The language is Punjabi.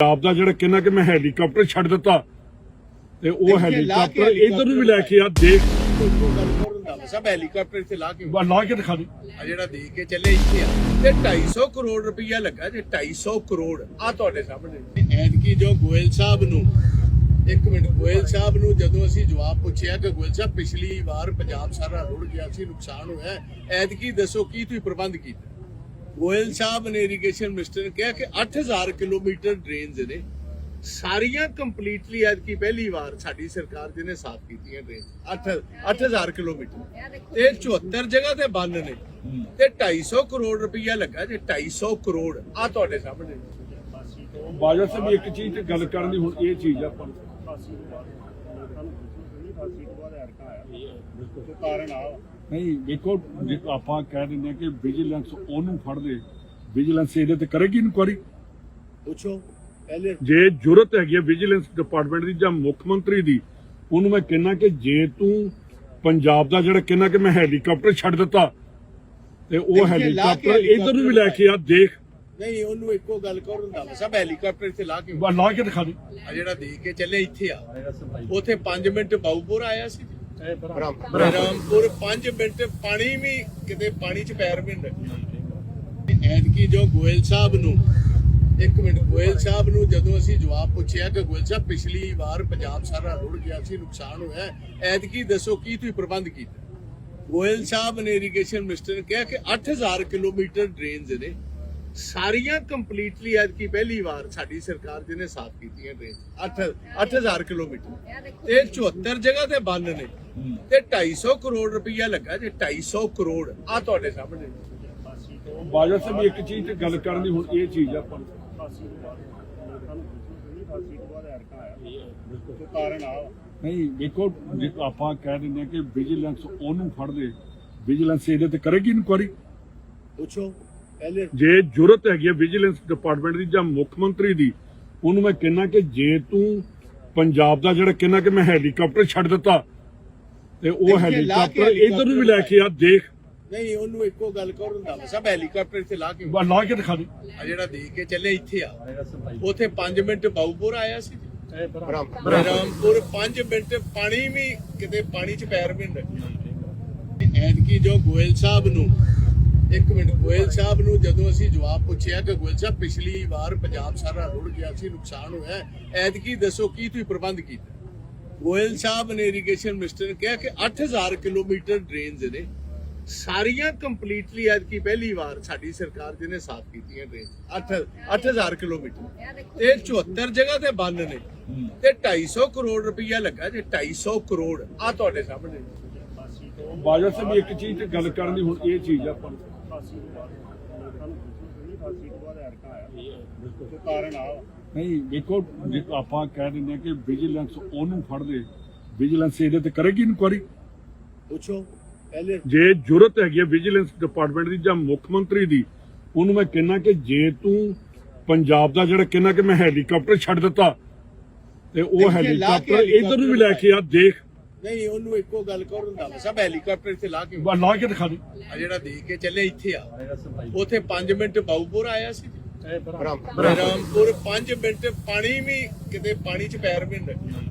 ਪੰਜਾਬ ਦਾ ਜਿਹੜਾ ਕਹਿੰਦਾ ਕਿ ਮੈਂ ਹੈਲੀਕਾਪਟਰ ਛੱਡ ਦਿੱਤਾ ਤੇ ਉਹ ਹੈਲੀਕਾਪਟਰ ਇਧਰ ਨੂੰ ਵੀ ਲੈ ਕੇ ਆ ਦੇਖ। ਸਭ ਹੈਲੀਕਾਪਟਰ ਇੱਥੇ ਲਾ ਕੇ ਲਾ ਕੇ ਦਿਖਾ ਦੇ। ਆ ਜਿਹੜਾ ਦੇ ਕੇ ਚੱਲੇ ਇੱਥੇ ਆ। ਤੇ 250 ਕਰੋੜ ਰੁਪਈਆ ਲੱਗਾ ਜੇ 250 ਕਰੋੜ। ਆ ਤੁਹਾਡੇ ਸਾਹਮਣੇ। ਐਤਕੀ ਜੋ ਗੋਇਲ ਸਾਹਿਬ ਨੂੰ ਇੱਕ ਮਿੰਟ ਗੋਇਲ ਸਾਹਿਬ ਨੂੰ ਜਦੋਂ ਅਸੀਂ ਜਵਾਬ ਪੁੱਛਿਆ ਕਿ ਗੋਇਲ ਸਾਹਿਬ ਪਿਛਲੀ ਵਾਰ ਪੰਜਾਬ ਸਾਰਾ ਰੁੜ ਗਿਆ ਸੀ ਨੁਕਸਾਨ ਹੋਇਆ ਐਤਕੀ ਦੱਸੋ ਕੀ ਤੁਸੀਂ ਪ੍ਰਬੰਧ ਕੀਤਾ? ਗੋਇਲ ਸਾਹਿਬ ਨੇ ਇਰੀਗੇਸ਼ਨ ਮਿਨਿਸਟਰ ਨੇ ਕਿਹਾ ਕਿ 8000 ਕਿਲੋਮੀਟਰ ਡਰੇਨਸ ਨੇ। ਸਾਰੀਆਂ ਕੰਪਲੀਟਲੀ ਐਤਕੀ ਪਹਿਲੀ ਵਾਰ ਸਾਡੀ ਸਰਕਾਰ ਜਿਹਨੇ ਸਾਫ਼ ਕੀਤੀਆਂ ਡਰੇਨ 8 8000 ਕਿਲੋਮੀਟਰ। ਤੇ 74 ਜਗ੍ਹਾ ਤੇ ਬੰਦ ਨੇ। ਤੇ 250 ਕਰੋੜ ਰੁਪਈਆ ਲੱਗਾ ਜੇ 250 ਕਰੋੜ ਆ ਤੁਹਾਡੇ ਸਾਹਮਣੇ। ਬਾਜਾ ਸਾਹਿਬ, ਇੱਕ ਚੀਜ਼ ਤੇ ਗੱਲ ਕਰਨ ਦੀ ਹੁਣ ਇਹ ਚੀਜ਼ ਆ ਆਪਾਂ ਨੂੰ। ਕਾਰਨ ਆ ਨਹੀਂ ਦੇਖੋ ਜੇ ਆਪਾਂ ਕਹਿ ਦਿੰਦੇ ਕਿ ਵਿਜੀਲੈਂਸ ਉਹਨੂੰ ਫੜਦੇ ਵਿਜੀਲੈਂਸ ਇਹਦੇ ਤੇ ਕਰੇਗੀ ਇਨਕੁਆਰੀ ਪੁੱਛੋ ਪਹਿਲੇ ਜੇ ਜ਼ਰੂਰਤ ਹੈਗੀ ਹੈ ਵਿਜੀਲੈਂਸ ਡਿਪਾਰਟਮੈਂਟ ਦੀ ਜਾਂ ਮੁੱਖ ਮੰਤਰੀ ਦੀ ਉਹਨੂੰ ਮੈਂ ਕਹਿੰਨਾ ਕਿ ਜੇ ਤੂੰ ਪੰਜਾਬ ਦਾ ਜਿਹੜਾ ਕਹਿੰਦਾ ਕਿ ਮੈਂ ਹੈਲੀਕਾਪਟਰ ਛੱਡ ਦਿੱਤਾ ਤੇ ਉਹ ਹੈਲੀਕਾਪਟਰ ਇਧਰ ਨੂੰ ਵੀ ਲੈ ਕੇ ਆ ਦੇਖ ਨਹੀਂ ਉਹਨੂੰ ਇੱਕੋ ਗੱਲ ਕਰਨ ਦਾ ਸਭ ਹੈਲੀਕਾਪਟਰ ਇੱਥੇ ਲਾ ਕੇ ਬਾ ਲਾ ਕੇ ਦਿਖਾ ਦੇ। ਆ ਜਿਹੜਾ ਦੇ ਕੇ ਚੱਲੇ ਇੱਥੇ ਆ। ਉਥੇ 5 ਮਿੰਟ ਬਾਉਪੁਰ ਆਇਆ ਸੀ। ਬ੍ਰਹਮਪੁਰ 5 ਮਿੰਟ ਪਾਣੀ ਵੀ ਕਿਤੇ ਪਾਣੀ ਚ ਪੈਰ ਵੀ ਨਹੀਂ ਰੱਖਿਆ ਐਤਕੀ ਜੋ ਗੋਇਲ ਸਾਹਿਬ ਨੂੰ ਇੱਕ ਮਿੰਟ ਗੋਇਲ ਸਾਹਿਬ ਨੂੰ ਜਦੋਂ ਅਸੀਂ ਜਵਾਬ ਪੁੱਛਿਆ ਕਿ ਗੋਇਲ ਸਾਹਿਬ ਪਿਛਲੀ ਵਾਰ ਪੰਜਾਬ ਸਾਰਾ ਰੁੜ ਗਿਆ ਸੀ ਨੁਕਸਾਨ ਹੋਇਆ ਐਤਕੀ ਦੱਸੋ ਕੀ ਤੁਸੀਂ ਪ੍ਰਬੰਧ ਕੀਤਾ? ਗੋਇਲ ਸਾਹਿਬ ਨੇ ਇਰੀਗੇਸ਼ਨ ਮਿਨਿਸਟਰ ਨੇ ਕਿਹਾ ਕਿ 8000 ਕਿਲੋਮੀਟਰ ਡਰੇਨਸ ਨੇ। ਸਾਰੀਆਂ ਕੰਪਲੀਟਲੀ ਐਤਕੀ ਪਹਿਲੀ ਵਾਰ ਸਾਡੀ ਸਰਕਾਰ ਜਿਹਨੇ ਸਾਫ਼ ਕੀਤੀਆਂ ਡਰੇਨ 8 8000 ਕਿਲੋਮੀਟਰ। ਤੇ 74 ਜਗ੍ਹਾ ਤੇ ਬੰਨ ਨੇ। ਤੇ 250 ਕਰੋੜ ਰੁਪਈਆ ਲੱਗਾ ਜੇ 250 ਕਰੋੜ ਆ ਤੁਹਾਡੇ ਸਾਹਮਣੇ। ਬਾਜਾ ਸਾਹਿਬ ਇੱਕ ਚੀਜ਼ ਤੇ ਗੱਲ ਕਰਨ ਦੀ ਹੁਣ ਇਹ ਚੀਜ਼ ਆ। ਆਪਾਂ ਨੂੰ। ਕਾਰਨ ਆ ਨਹੀਂ ਦੇਖੋ ਜੇ ਆਪਾਂ ਕਹਿ ਦਿੰਦੇ ਕਿ ਵਿਜੀਲੈਂਸ ਉਹਨੂੰ ਫੜਦੇ ਵਿਜੀਲੈਂਸ ਇਹਦੇ ਤੇ ਕਰੇਗੀ ਇਨਕੁਆਰੀ ਪੁੱਛੋ। ਜੇ ਜ਼ਰੂਰਤ ਹੈਗੀ ਹੈ ਵਿਜੀਲੈਂਸ ਡਿਪਾਰਟਮੈਂਟ ਦੀ ਜਾਂ ਮੁੱਖ ਮੰਤਰੀ ਦੀ ਉਹਨੂੰ ਮੈਂ ਕਹਿੰਨਾ ਕਿ ਜੇ ਤੂੰ ਪੰਜਾਬ ਦਾ ਜਿਹੜਾ ਕਹਿੰਦਾ ਕਿ ਮੈਂ ਹੈਲੀਕਾਪਟਰ ਛੱਡ ਦਿੱਤਾ ਤੇ ਉਹ ਇੱਥੇ ਲਾ ਕੇ ਹੈਲੀਕਾਪਟਰ ਇਧਰ ਨੂੰ ਵੀ ਲੈ ਕੇ ਆ ਦੇਖ। ਨਹੀਂ ਉਹਨੂੰ ਇੱਕੋ ਗੱਲ ਕਰਨ ਦਾ ਸਭ ਹੈਲੀਕਾਪਟਰ ਇੱਥੇ ਲਾ ਕੇ ਲਾ ਕੇ ਦਿਖਾ ਦੇ। ਆ ਜਿਹੜਾ ਦੇ ਕੇ ਚੱਲੇ ਇੱਥੇ ਆ। ਉਥੇ 5 ਮਿੰਟ ਬਾਉਪੁਰ ਆਇਆ ਸੀ। ਬ੍ਰਹਮਪੁਰ। 5 ਮਿੰਟ ਪਾਣੀ ਵੀ ਕਿਤੇ ਪਾਣੀ ਚ ਪੈਰ ਵੀ ਨਹੀਂ ਰੱਖਿਆ ਐਤਕੀ ਜੋ ਗੋਇਲ ਸਾਹਿਬ ਨੂੰ ਇੱਕ ਮਿੰਟ, ਗੋਇਲ ਸਾਹਿਬ ਨੂੰ ਜਦੋਂ ਅਸੀਂ ਜਵਾਬ ਪੁੱਛਿਆ ਕਿ ਗੋਇਲ ਸਾਹਿਬ, ਪਿਛਲੀ ਵਾਰ ਪੰਜਾਬ ਸਾਰਾ ਰੁੜ ਗਿਆ ਸੀ, ਨੁਕਸਾਨ ਹੋਇਆ ਐਤਕੀ ਦੱਸੋ ਕੀ ਤੁਸੀਂ ਪ੍ਰਬੰਧ ਕੀਤਾ? ਗੋਇਲ ਸਾਹਿਬ ਨੇ ਇਰੀਗੇਸ਼ਨ ਮਿਨਿਸਟਰ ਨੇ ਕਿਹਾ ਕਿ 8000 ਕਿਲੋਮੀਟਰ ਡਰੇਨਸ ਨੇ, ਸਾਰੀਆਂ ਕੰਪਲੀਟਲੀ ਐਤਕੀ ਪਹਿਲੀ ਵਾਰ ਸਾਡੀ ਸਰਕਾਰ ਜਿਹਨੇ ਸਾਫ਼ ਕੀਤੀਆਂ ਡਰੇਨ 8 8000 ਕਿਲੋਮੀਟਰ। ਤੇ 74 ਜਗ੍ਹਾ ਤੇ ਬੰਨ ਨੇ। ਤੇ 250 ਕਰੋੜ ਰੁਪਈਆ ਲੱਗਾ ਜੇ 250 ਕਰੋੜ ਆ ਤੁਹਾਡੇ ਸਾਹਮਣੇ। ਬਾਜਾ ਸਾਹਿਬ, ਇੱਕ ਚੀਜ਼ ਤੇ ਗੱਲ ਕਰਨ ਦੀ ਹੁਣ ਇਹ ਚੀਜ਼ ਆ ਆਪਾਂ ਨੂੰ। ਕਾਰਨ ਆ ਨਹੀਂ ਦੇਖੋ ਜੇ ਆਪਾਂ ਕਹਿ ਦਿੰਦੇ ਹਾਂ ਕਿ ਵਿਜੀਲੈਂਸ ਉਹਨੂੰ ਫੜਦੇ ਵਿਜੀਲੈਂਸ ਇਹਦੇ ਤੇ ਕਰੇਗੀ ਇਨਕੁਆਰੀ? ਪੁੱਛੋ ਪਹਿਲੇ ਜੇ ਜ਼ਰੂਰਤ ਹੈਗੀ ਹੈ ਵਿਜੀਲੈਂਸ ਡਿਪਾਰਟਮੈਂਟ ਦੀ ਜਾਂ ਮੁੱਖ ਮੰਤਰੀ ਦੀ ਉਹਨੂੰ ਮੈਂ ਕਹਿੰਨਾ ਕਿ ਜੇ ਤੂੰ ਪੰਜਾਬ ਦਾ ਜਿਹੜਾ ਕਹਿੰਦਾ ਕਿ ਮੈਂ ਹੈਲੀਕਾਪਟਰ ਛੱਡ ਦਿੱਤਾ ਤੇ ਉਹ ਹੈਲੀਕਾਪਟਰ ਇਧਰ ਨੂੰ ਵੀ ਲੈ ਕੇ ਆ ਦੇਖ। ਨਹੀਂ ਉਹਨੂੰ ਇੱਕੋ ਗੱਲ ਕਰਨ ਦਾ ਸਭ ਹੈਲੀਕਾਪਟਰ ਇੱਥੇ ਲਾ ਕੇ ਲਾ ਕੇ ਦਿਖਾ ਦੇ। ਆ ਜਿਹੜਾ ਦੇ ਕੇ ਚੱਲੇ ਇੱਥੇ ਆ। ਉਥੇ 5 ਮਿੰਟ ਬਾਉਪੁਰ ਆਇਆ ਸੀ। ਬ੍ਰਹਮਪੁਰ 5 ਮਿੰਟ ਪਾਣੀ ਵੀ ਕਿਤੇ ਪਾਣੀ ਚ ਪੈਰ ਵੀ ਨਹੀਂ ਰੱਖਿਆ